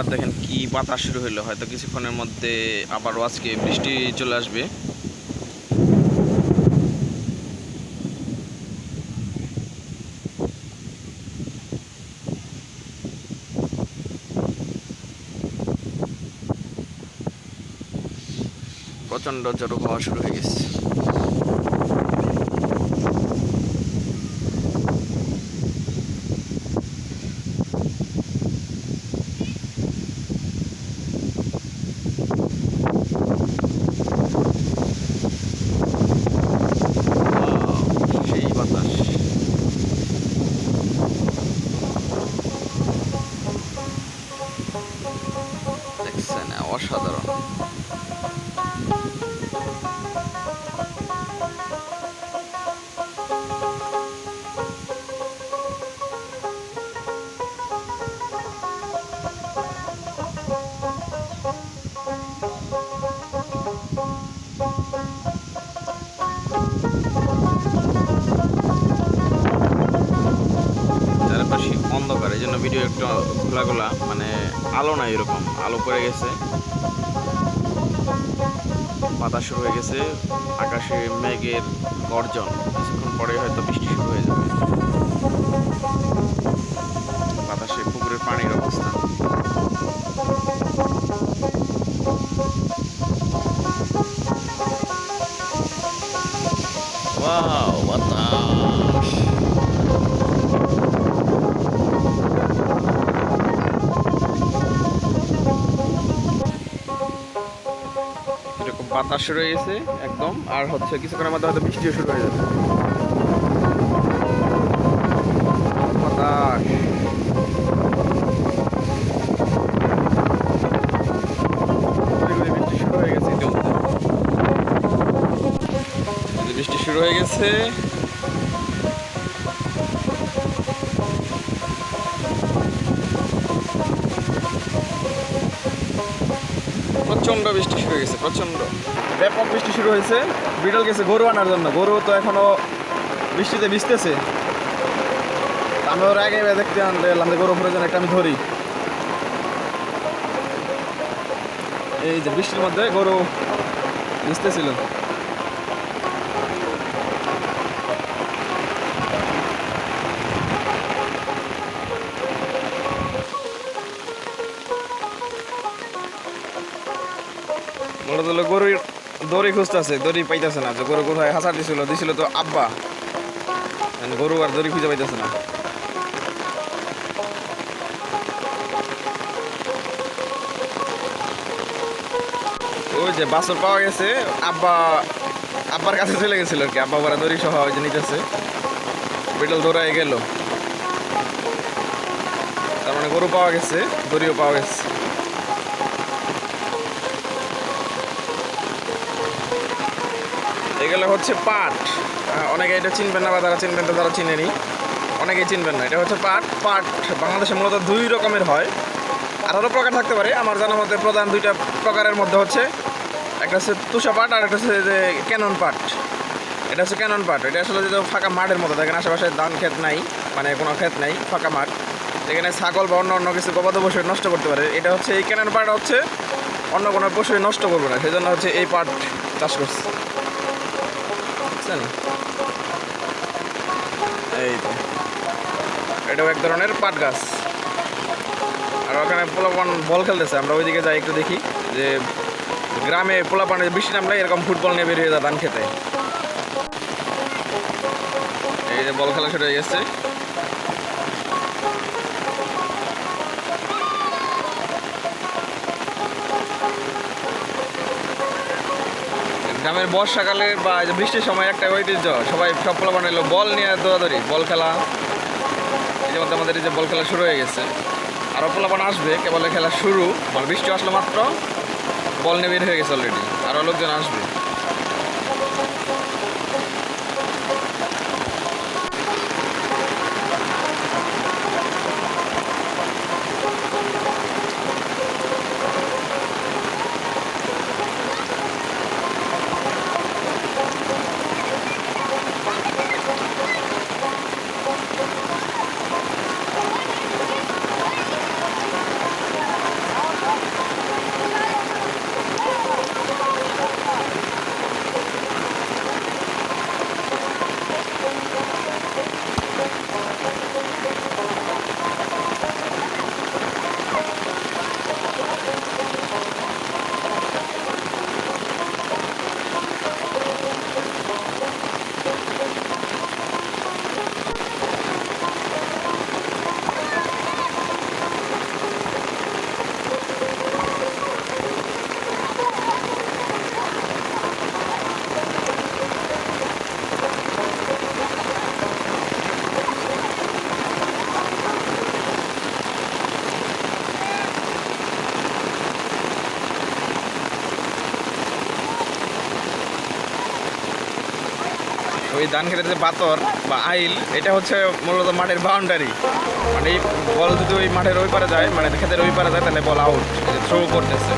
হঠাৎ দেখেন কি বাতাস শুরু হলো হয়তো কিছুক্ষণের মধ্যে আবারও আজকে বৃষ্টি চলে আসবে। প্রচণ্ড জড়ো হওয়া শুরু হয়ে গেছে। আলো নাই এরকম, আলো পড়ে গেছে। বাতাস শুরু হয়ে গেছে, আকাশে মেঘের গর্জন। কিছুক্ষণ পরে হয়তো বৃষ্টি শুরু হয়ে যাবে। বাতাস রয়েছে একদম, আর হচ্ছে কিছুক্ষণের মধ্যে হয়তো বৃষ্টিও শুরু হয়ে যাবে। বৃষ্টি শুরু হয়ে গেছে। বৃষ্টি শুরু হয়ে গেছে। প্রচণ্ড বৃষ্টি শুরু হয়েছে প্রচণ্ড ব্যাপক বৃষ্টি শুরু হয়েছে। বিড়াল গেছে গরু আনার জন্য। গরু তো এখনও বৃষ্টিতে ভিজতেছে। আমি ওর আগে দেখতে আনতে এলাম যে গরু প্রয়োজন একটা আমি ধরি। এই যে বৃষ্টির মধ্যে গরু ভিজতেছিল। মূলত হলো গরুর দড়ি খুঁজতেছে, দড়ি পাইতেছে না। যে গরু কোথায় হাসার দিছিল দিছিল তো আব্বা। গরু আর দড়ি খুঁজে পাইতেছে না। ওই যে বাসর পাওয়া গেছে, আব্বা, আব্বার কাছে চলে গেছিল আর কি। আব্বা ওরা দড়ি সহ ওই যে নিতেছে। বিটল দৌড়ায় গেল। তার মানে গরু পাওয়া গেছে, দড়িও পাওয়া গেছে। এগুলো হচ্ছে পাট। অনেকে এটা চিনবেন না বা তারা চিনবেন তো তারা চিনেনি। অনেকেই চিনবেন না। এটা হচ্ছে পাট। পাট বাংলাদেশে মূলত দুই রকমের হয়। আরও প্রকার থাকতে পারে। আমার জানা মতে প্রধান দুইটা প্রকারের মধ্যে হচ্ছে, একটা হচ্ছে তুষা পাট আর একটা হচ্ছে যে ক্যানন পাট। এটা হচ্ছে ক্যানন পাট। এটা আসলে যে ফাঁকা মাঠের মতো, দেখেন আশেপাশে ধান ক্ষেত নাই মানে কোনো ক্ষেত নাই, ফাঁকা মাঠ। যেখানে ছাগল বা অন্য অন্য কিছু গবাদ পশু নষ্ট করতে পারে। এটা হচ্ছে এই ক্যানন পাট হচ্ছে অন্য কোনো পশু নষ্ট করবে না। সেই জন্য হচ্ছে এই পাট চাষ করছে। বুঝছেন এই তো। এটাও এক ধরনের পাট গাছ। আর ওখানে পোলাপান বল খেলতেছে। আমরা ওইদিকে যাই একটু দেখি যে গ্রামে পোলাপানে বৃষ্টি নামলে এরকম ফুটবল নিয়ে বেরিয়ে যায় ধান খেতে। এই যে বল খেলা শুরু হয়ে গেছে। গ্রামের বর্ষাকালে বা বৃষ্টির সময় একটা ঐতিহ্য, সবাই সব পোলা বানাইলো বল নিয়ে দৌড়াদৌড়ি, বল খেলা। এই যেমন আমাদের এই যে বল খেলা শুরু হয়ে গেছে। আরও পোলাপান আসবে, কেবল খেলা শুরু মানে বৃষ্টি আসলো মাত্র, বল নিয়ে বের হয়ে গেছে অলরেডি আরও লোকজন আসবে। ওই ধান খেতের যে পাথর বা আইল, এটা হচ্ছে মূলত মাঠের বাউন্ডারি মানে বল যদি ওই মাঠের ওই পারে যায় মানে ক্ষেতের ওই পারে যায়, তাহলে বল আউট থ্রো করতেছে।